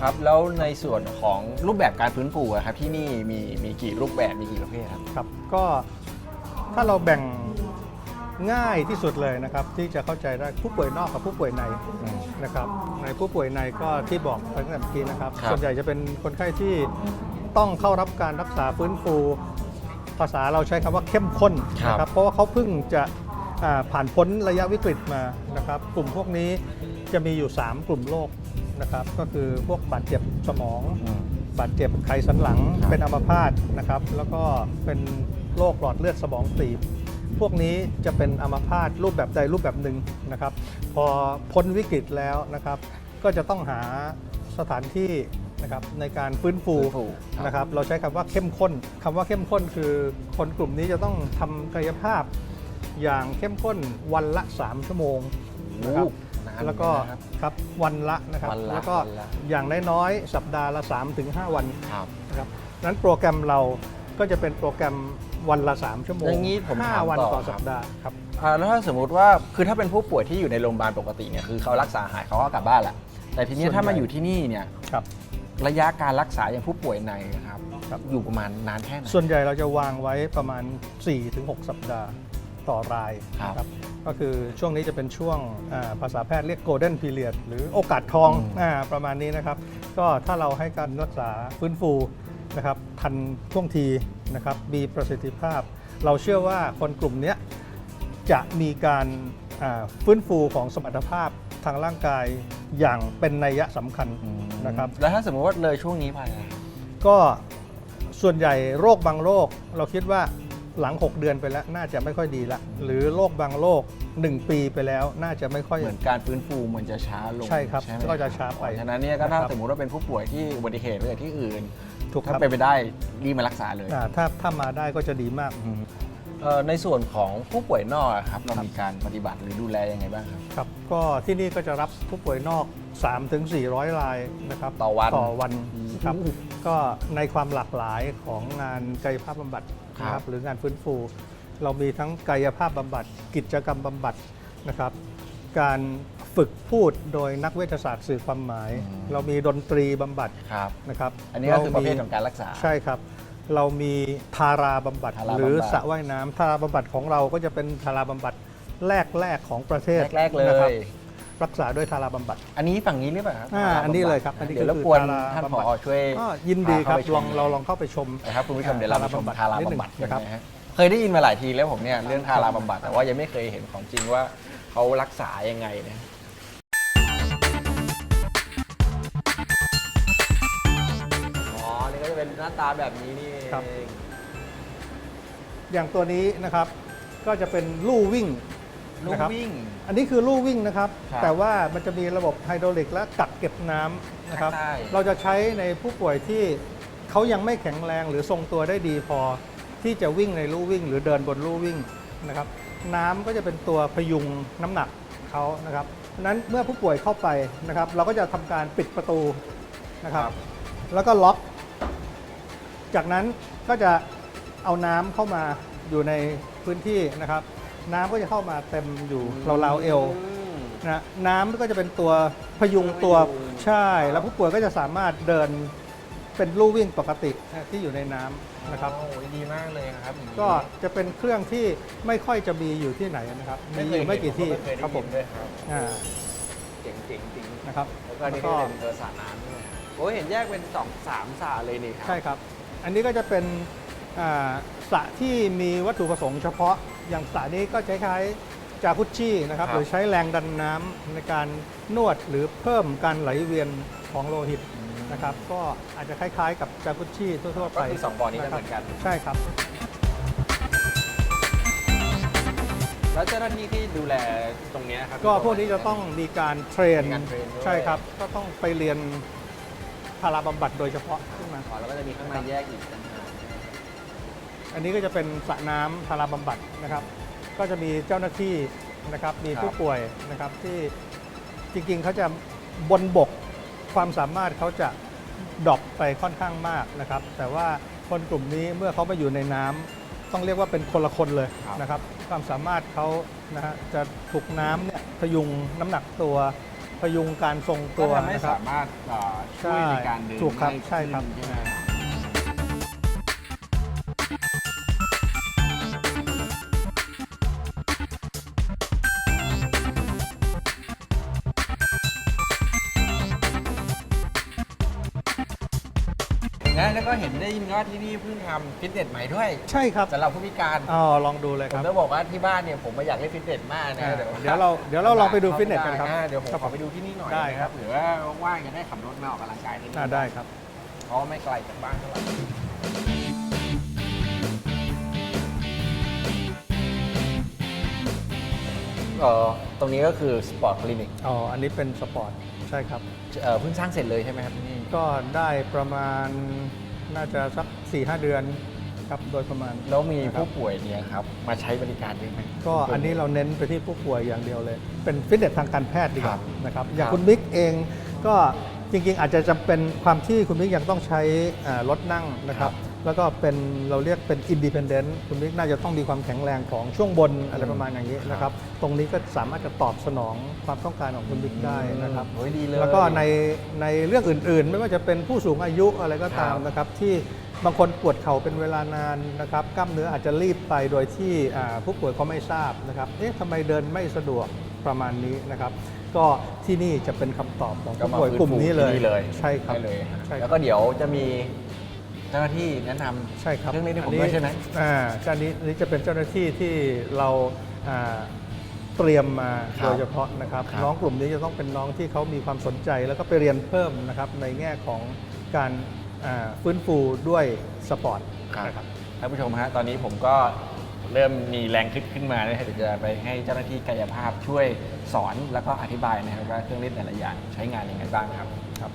ครับ แล้วในส่วนของรูปแบบการฟื้นฟูอะครับที่นี่มีมีกี่รูปแบบมีกี่ประเภทครับ ครับก็ถ้าเราแบ่งง่ายที่สุดเลยนะครับ ที่จะเข้าใจได้ผู้ป่วยนอกกับผู้ป่วยในอืมนะครับในผู้ป่วยในก็ที่บอกไปตั้งแต่เมื่อกี้นะครับ ครับ ส่วนใหญ่จะเป็นคนไข้ที่ต้องเข้ารับการรักษาฟื้นฟู ภาษาเราใช้คำว่าเข้มข้นนะครับเพราะว่าเขาเพิ่งจะอ่าผ่านพ้นระยะวิกฤตมานะครับ กลุ่มพวกนี้จะมีอยู่ 3 กลุ่มโรค นะครับ ก็คือพวกบาดเจ็บสมองอืมบาดเจ็บไขสันหลังครับเป็นอัมพาตนะครับ แล้วก็เป็นโรคหลอดเลือดสมองตีบ พวกนี้จะเป็นอัมพาตรูปแบบใดรูปแบบหนึ่งนะครับ พอพ้นวิกฤตแล้วนะครับ ก็จะต้องหาสถานที่นะครับในการฟื้นฟูฟื้นฟูครับนะครับ เราใช้คำว่าเข้มข้นคำว่าเข้มข้นคือคนกลุ่มนี้จะต้องทำกายภาพอย่างเข้มข้นวันละ 3 ชั่วโมงนะครับโอ้ นานแล้วก็นะครับครับวันละนะครับวันละแล้วก็วันละ อย่างน้อยๆสัปดาห์ละ 3-5 วันครับ นะครับนั้นโปรแกรมเราก็จะเป็นโปรแกรมวันละ 3 ชั่วโมงอย่างนี้ผมถามห้าวันต่อต่อครับ สัปดาห์ครับ อ่าแล้วถ้าสมมุติว่าคือถ้าเป็นผู้ป่วยที่อยู่ในโรงพยาบาลปกติเนี่ยคือเขารักษาหายเขาก็กลับบ้านแหละแต่ทีนี้ส่วนใหญ่ ถ้ามาอยู่ที่นี่เนี่ยครับ ระยะการรักษาอย่างผู้ป่วยในนะครับ ครับ อยู่ประมาณนานแค่ไหนส่วนใหญ่เราจะวางไว้ประมาณ 4-6 สัปดาห์ ต่อรายครับนะก็คือช่วงนี้จะเป็นช่วงอ่าภาษาแพทย์เรียก golden period หรือโอกาสทองอืม อาประมาณนี้นะครับ ก็ถ้าเราให้การรักษาฟื้นฟูนะครับทันท่วงทีนะครับมีประสิทธิภาพ เราเชื่อว่าคนกลุ่มเนี้ยจะมีการอ่าฟื้นฟูของสมรรถภาพทางร่างกายอย่างเป็นนัยยะสำคัญอืมนะครับ แล้วถ้าสมมติว่าเลยช่วงนี้ไปอะ ก็ส่วนใหญ่โรคบางโรคเราคิดว่า หลัง 6 เดือนไปแล้วน่าจะไม่ค่อยดีละหรือโรคบางโรค1 ปีไปแล้วน่าจะไม่ค่อย เหมือนการฟื้นฟูมันจะช้าลงใช่ครับไหมก็จะช้าไปฉะนั้นเนี่ยก็ถ้านะครับ สมมติว่าเป็นผู้ป่วยที่อุบัติเหตุหรือที่อื่นถูกคถ้ารับเป็นไปได้รีบมารักษาเลยอ่าถ้าถ้ามาได้ก็จะดีมาก เอ่อในส่วนของผู้ป่วยนอกอะครับเรามีการปฏิบัติหรือดูแลยังไงบ้างครับ ครับก็ที่นี่ก็จะรับผู้ป่วยนอก 3-400รายนะครับต่อวันต่อวันครับโอ้โหก็ในความหลากหลายของงานกายภาพบำบัดนะคครัรับบหรืองานฟื้นฟู เรามีทั้งกายภาพบำบัด กิจกรรมบำบัดนะครับ การฝึกพูดโดยนักเวชศาสตร์สื่อความหมายอืมเรามีดนตรีบำบัดครับนะครับ อันนี้ก็คือประเภทามีของการรักษาใช่ครับเรามีทาราบำบัดทาราบำบัดหรือสระว่ายน้ำทาราบำบัดของเราก็จะเป็นทาราบำบัดแรกๆของประเทศแรกๆเลนะครับย รักษาด้วยทาราบำบัด อันนี้ฝั่งนี้หรือเปล่าครับอ่าอันนี้เลยครับอันนี้เดี๋ยวก็รบคือกวนทาราท่านบำผบัดอช่วยก็ยินดีครับพาข้าไปชลมองเราลองเข้าไปชมนะครับคุณผู้ชมอ่าเดี๋ยวเราไปชมทาทาราราบำบำบับัดดกันนะครับนะฮะเคยได้ยินมาหลายทีแล้วผมเนี่ยเรื่องทาราบำบัดแต่ว่ายังไม่เคยเห็นของจริงว่าเขารักษายังไงนะอ๋อนี่ก็จะเป็นหน้าตาแบบนี้นี่เองครับอย่างตัวนี้นะครับก็จะเป็นลู่วิ่ง ลูกนะครับ วิ่ง อันนี้คือลู่วิ่งนะครับ ครับแต่ว่ามันจะมีระบบไฮดรอลิกและกักเก็บน้ำนะครับ ใช่ เราจะใช้ในผู้ป่วยที่เขายังไม่แข็งแรงหรือทรงตัวได้ดีพอ ที่จะวิ่งในลู่วิ่ง หรือเดินบนลู่วิ่งนะครับ น้ำก็จะเป็นตัวพยุงน้ำหนักเขานะครับเพราะฉะนั้นเมื่อผู้ป่วยเข้าไปนะครับ เราก็จะทำการปิดประตูนะครับ ครับ แล้วก็ล็อก จากนั้นก็จะเอาน้ำเข้ามาอยู่ในพื้นที่นะครับ น้ำก็จะเข้ามาเต็มอยู่ราวๆเอวม นะน้ำก็จะเป็นตัวพยุงตัวพยุง ใช่ แล้วผู้ป่วยก็จะสามารถเดินเป็นลู่วิ่งปกตินะที่อยู่ในน้ำนะครับ โอ้ยดีมากเลยครับอย่างนี้ก็จะเป็นเครื่องที่ไม่ค่อยจะมีอยู่ที่ไหนนะครับมีอยู่ไม่กี่ที่ไม่เคยครับได้ผยิมนด้วยครับอ่าเจ๋งเจ๋งจริงนะครับแล้วก็นี่ก็เป็นเธอสระน้ำด้วยโอ้ยเห็นแยกเป็นสองสามสระเลยนี่ครัใช่ครับ อันนี้ก็จะเป็นอ่าสระที่มีวัตถุประสงค์เฉพาะ อย่างสระนี้ก็คล้ายๆจากุชชี่นะครับ หรือใช้แรงดันน้ำในการนวดหรือเพิ่มการไหลเวียนของโลหิตนะครับ ก็อาจจะคล้ายๆ กับจากุชชี่ทั่วๆไปก็คือสองบ่อนี้จะเหมือนกัน ใช่ครับ แล้วเจ้าหน้าที่ที่ดูแลตรงเนี้ยครับ ก็พวกนี้จะต้องมีการเทรนมีการเทรนด้วย ใช่ครับ ก็ต้องไปเรียนพาราบำบัดโดยเฉพาะขึ้นมา อ๋อแล้วก็จะมีข้างในแยกอีกต่างหาก อันนี้ก็จะเป็นสระน้ำพาราบำบัดนะครับ ก็จะมีเจ้าหน้าที่นะครับ มีผู้ป่วยนะครับที่จริงๆเขาจะบนบกความสามารถเขาจะดรอปไปค่อนข้างมากนะครับ แต่ว่าคนกลุ่มนี้เมื่อเขามาอยู่ในน้ำต้องเรียกว่าเป็นคนละคนเลยนะครับ ความสามารถเขานะฮะจะถูกน้ำเนี่ยพยุงน้ำหนักตัวพยุงการทรงก็ตัวทำให้นะครับ สามารถเอ่อช่วยในการเดินถูกครับได้ใช่ครับ ขึ้นใช่ไหม ก็เห็นได้ยินว่าที่นี่เพิ่งทำฟิตเนสใหม่ด้วยใช่ครับสำหรับผู้พิการอ๋อลองดูเลยผคมรับ ต้องบอกว่าที่บ้านเนี่ยผมมาอยากเล่นฟิตเนสมากนะอ่าแต่เดี๋ยวเราเดี๋ยวเราลองไปดูฟิตเนสกันครับอ่าเดี๋ยวผมครับขอไปดูที่นี่หน่อยได้นะครับ หรือว่าว่างๆจะได้ขับรถมาออกกำลังกายที่นี่อ่าได้ครับ เพราะว่าไม่ไกลจากบ้านเท่าไหร่เอ่อตรงนี้ก็คือสปอร์ตคลินิกอ๋อ อันนี้เป็นสปอร์ต ใช่ครับเอ่อเพิ่งสร้างเสร็จเลยใช่ไหมครับที่นี่ ก็ได้ประมาณ น่าจะสัก4-5เดือนครับโดยประมาณ แล้วมีนะครับผู้ป่วยเนี่ยครับมาใช้บริการด้วยไหม ก็อันนี้เราเน้นไปที่ผู้ป่วยอย่างเดียวเลย เป็นฟิตเนสทางการแพทย์ดีกว่าครับนะครับ อย่างครับคุณบิ๊กเองก็จริงๆ อาจจะจำเป็นความที่คุณบิ๊กยังต้องใช้อ่ารถนั่งนะครับ แล้วก็เป็นเราเรียกเป็นอินดิเพนเดนต์คุณบิ๊กน่าจะต้องมีความแข็งแรงของช่วงบนอะไรประมาณอย่างนี้นะครับ ตรงนี้ก็สามารถจะตอบสนองความต้องการของคุณบิ๊กได้นะครับโอ้ยดีเลยแล้วก็ในในเรื่องอื่นๆ ไม่ว่าจะเป็นผู้สูงอายุอะไรก็ตามครับนะครับที่บางคนปวดเข่าเป็นเวลานานนะครับกล้ามเนื้ออาจจะรีบไปโดยที่อ่าผู้ป่วยเขาไม่ทราบนะครับเอ๊ะทำไมเดินไม่สะดวกประมาณนี้นะครับ ก็ที่นี่จะเป็นคำตอบของก็ผู้มาป่วยกลุ่มนี้เลยฟื้ฟูที่เลยใช่ครับได้เลยใช่ครับแล้วก็เดี๋ยวจะมี เจ้าหน้าที่แนะนำใช่ครับเรื่องนี้ให้ผมนด้วยใช่ไหมอ่าเจ้านี้อันนี้จะเป็นเจ้าหน้าที่ที่เราอ่าเตรียมมาครับโดยเฉพาะนะครับ ครับ น้องกลุ่มนี้จะต้องเป็นน้องที่เขามีความสนใจ แล้วก็ไปเรียนเพิ่มนะครับในแง่ของการอ่าฟื้นฟูด้วยสปอร์ตนะครับ ท่านผู้ชมฮะตอนนี้ผมก็เริ่มมีแรงขึ้นขึ้นมานะฮะเดี๋ยวจะไปให้เจ้าหน้าที่กายภาพช่วยสอนแล้วก็อธิบายนะครับว่าเครื่องเล่นแต่ละอย่างใช้งานยังไงบ้างครับ ครับ